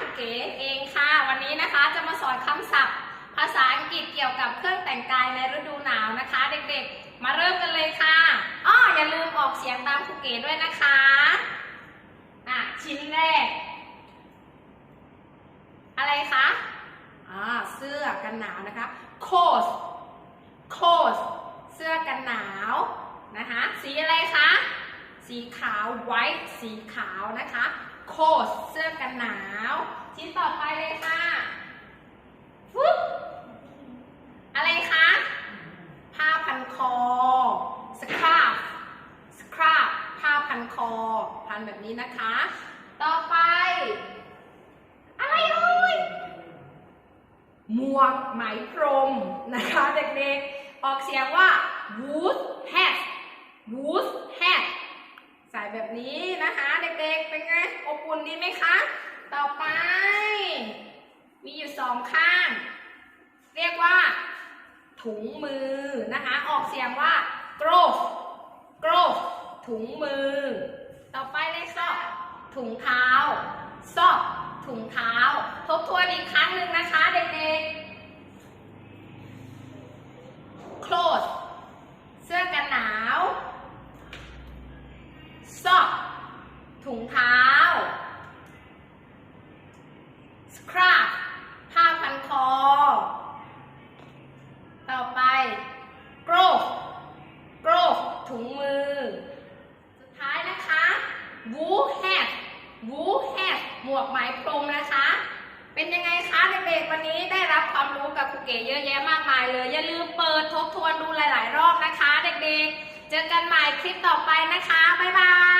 คุณเก๋เองค่ะ วันนี้นะคะจะมาสอนคำศัพท์ ภาษาอังกฤษเกี่ยวกับเครื่องแต่งกายในฤดูหนาวนะคะ เด็กๆ มาเริ่มกันเลยค่ะอ้ออย่าลืมออกเสียงตามคุณเก๋ด้วยนะคะอะชิ้นแรก อะไรคะอ่าเสื้อกันหนาวนะคะ coat coat เสื้อกันหนาวนะคะ สีอะไรคะ สีขาว white สีขาวนะคะ coat เสื้อกันหนาว ชิ้นต่อไปเลยค่ะฟึ๊บอะไรคะ ผ้าพันคอ scarf scarf ผ้าพันคอ พันแบบนี้นะคะ ต่อไป อะไรเอ่ยหมวกไหมพรมนะคะ เด็กๆ ออกเสียงว่า wood hat wood hat ใส่แบบนี้นะคะ เด็กๆ เป็นไง อบอุ่นดีไหมคะ ต่อไป องข้าง เรียกว่า ถุงมือนะคะ ออกเสียงว่า glove glove ถุงมือ ต่อไปเลยค่ะ ถุงเท้า sock ถุงเท้า ทบทวนอีกครั้งหนึ่งนะคะเด็กๆ clothes เสื้อกันหนาว sock ถุงเท้า scarf ผ้าพันคอ ต่อไป glove glove ถุงมือ สุดท้ายนะคะ wool hat wool hat หมวกไหมพรมนะคะ เป็นยังไงคะเด็กๆวันนี้ได้รับความรู้กับครูเก๋เยอะแยะมากมายเลย อย่าลืมเปิดทบทวนดูหลาย ๆ รอบนะคะ เด็กๆ เจอกันใหม่คลิปต่อไปนะคะ บ๊าย